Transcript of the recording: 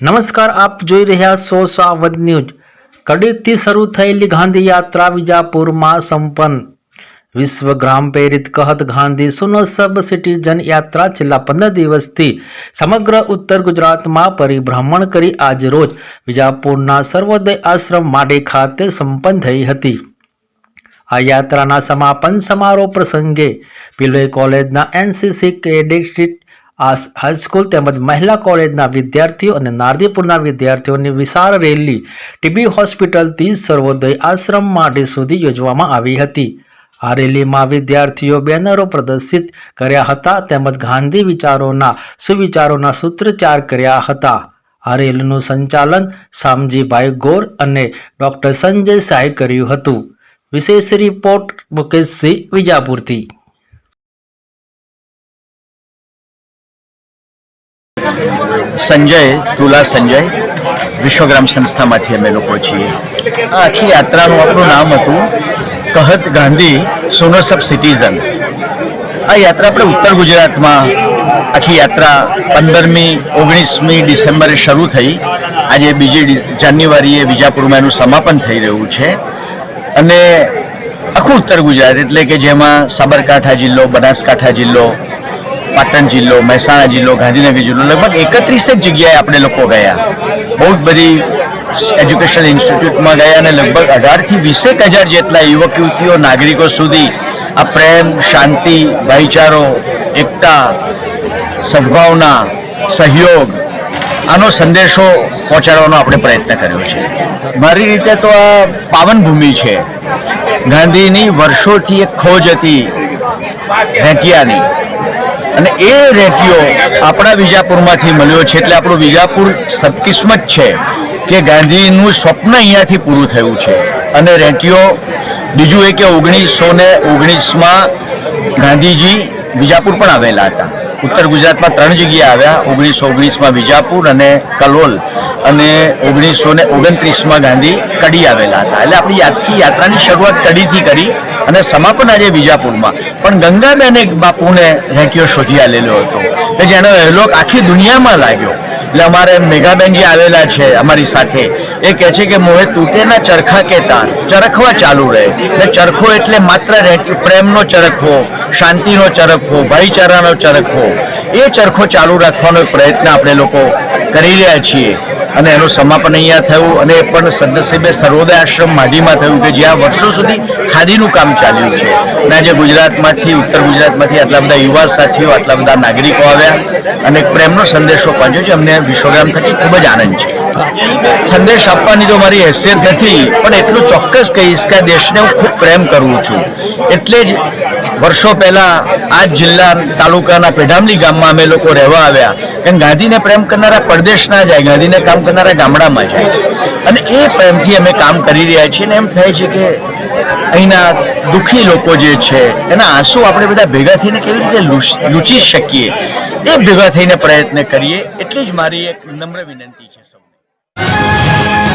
નમસ્કાર, આપ જોઈ રહ્યા છો સાવધ ન્યૂઝ. કડીથી શરૂ થયેલી ગાંધી યાત્રા વિજાપુરમાં સંપન્ન. વિશ્વ ગ્રામ પ્રેરિત કહત ગાંધી સુનો સબ સિટીઝન યાત્રા છેલ્લા પંદર દિવસથી સમગ્ર ઉત્તર ગુજરાતમાં પરિભ્રમણ કરી આજ રોજ વિજાપુરના સર્વોદય આશ્રમ માડે ખાતે સંપન્ન થઈ હતી. આ યાત્રાના સમાપન સમારોહ પ્રસંગે પિલોઈ કોલેજના એનસીસી કેડેટ આ હાઈસ્કૂલ તેમજ મહિલા કોલેજના વિદ્યાર્થીઓ અને નારદીપુરના વિદ્યાર્થીઓની વિશાળ રેલી ટીબી હોસ્પિટલથી સર્વોદય આશ્રમ માટે સુધી યોજવામાં આવી હતી. આ રેલીમાં વિદ્યાર્થીઓ બેનરો પ્રદર્શિત કર્યા હતા તેમજ ગાંધી વિચારોના સુવિચારોના સૂત્રચાર કર્યા હતા. આ રેલીનું સંચાલન શામજીભાઈ ગોર અને ડોક્ટર સંજય શાહે કર્યું હતું. વિશેષ રિપોર્ટ મુકેશસિંહ વિજાપુરથી. સંજય, તુલા સંજય, વિશ્વગ્રામ સંસ્થામાંથી અમે લોકો છીએ. આ આખી યાત્રાનું આપણું નામ હતું કહત ગાંધી સોનર્સ ઓફ સિટીઝન આ યાત્રા આપણે ઉત્તર ગુજરાતમાં આખી યાત્રા પંદરમી, ઓગણીસમી ડિસેમ્બરે શરૂ થઈ. આજે બીજી જાન્યુઆરીએ વિજાપુરમાં એનું સમાપન થઈ રહ્યું છે. અને આખું ઉત્તર ગુજરાત એટલે કે જેમાં સાબરકાંઠા જિલ્લો, બનાસકાંઠા જિલ્લો પાટણ જિલ્લો, મહેસાણા જિલ્લો, ગાંધીનગર જિલ્લો, લગભગ એકત્રીસ જ જગ્યાએ આપણે લોકો ગયા. બહુ જ બધી એજ્યુકેશન ઇન્સ્ટિટ્યૂટમાં ગયા અને લગભગ અઢારથી વીસેક હજાર જેટલા યુવક યુવતીઓ નાગરિકો સુધી આ પ્રેમ, શાંતિ, ભાઈચારો, એકતા, સદભાવના, સહયોગ આનો સંદેશો પહોંચાડવાનો આપણે પ્રયત્ન કર્યો છે. મારી રીતે તો આ પાવન ભૂમિ છે. ગાંધીની વર્ષોથી એક ખોજ હતી રેટિયાની અને એ રેટિયો આપણા વિજાપુરમાંથી મળ્યો છે એટલે આપણું વિજાપુર સદકિસ્મત છે કે ગાંધીનું સ્વપ્ન અહીંયાથી પૂરું થયું છે. અને રેટિયો બીજું એ કે ઓગણીસો ને ઓગણીસમાં ગાંધીજી વિજાપુર પણ આવેલા હતા. ઉત્તર ગુજરાતમાં ત્રણ જગ્યાએ આવ્યા, ઓગણીસો ઓગણીસમાં વિજાપુર અને કલોલ અને ઓગણીસો ને ઓગણત્રીસમાં ગાંધી કડી આવેલા હતા. એટલે આપણી આખી યાત્રાની શરૂઆત કડીથી કરી અને સમાપન આજે વિજાપુરમાં. પણ ગંગાબેને બાપુને રેંક્યો શોધી આલેલો હતો. કે જેનો એલોક આખી દુનિયામાં લાગ્યો. એટલે અમારે મેઘાબેન જે આવેલા છે અમારી સાથે. એ કહે છે કે મોહે તૂટેના ચરખા કે તાર. ચરખવા ચાલુ રહે. ને ચરખો એટલે માત્ર પ્રેમનો ચરખો, શાંતિનો ચરખો, ભાઈચારાનો ચરખો. એ ચરખો ચાલુ રાખવાનો પ્રયત્ન આપણે લોકો કરી રહ્યા છીએ. અને એનું સમાપન અહીંયા થયું અને એ પણ સદનસીબે સર્વોદય આશ્રમ માઢીમાં થયું કે જ્યાં વર્ષો સુધી ખાદીનું કામ ચાલ્યું છે. અને આજે ગુજરાતમાંથી, ઉત્તર ગુજરાતમાંથી આટલા બધા યુવા સાથીઓ, આટલા બધા નાગરિકો આવ્યા અને પ્રેમનો સંદેશો પહોંચ્યો છે. અમને વિશ્વગ્રામ થકી ખૂબ જ આનંદ છે. સંદેશ આપવાની તો મારી હેસિયત નથી, પણ એટલું ચોક્કસ કહીશ કે આ દેશને હું ખૂબ પ્રેમ કરું છું. એટલે જ વર્ષો પહેલા આ જિલ્લા તાલુકાના પેઢામલી ગામમાં અમે લોકો રહેવા આવ્યા. કારણ ગાંધીને પ્રેમ કરનારા પરદેશ ના જાય ગાંધીને કામ કરનારા ગામડામાં જાય અને એ પ્રેમથી અમે કામ કરી રહ્યા છીએ અને એમ થાય છે કે અહીંના દુઃખી લોકો જે છે, એના આંસુ આપણે બધા ભેગા થઈને કેવી રીતે લૂચી શકીએ? એ ભેગા થઈને પ્રયત્ન કરીએ, એટલી જ મારી એક નમ્ર વિનંતી છે સૌને.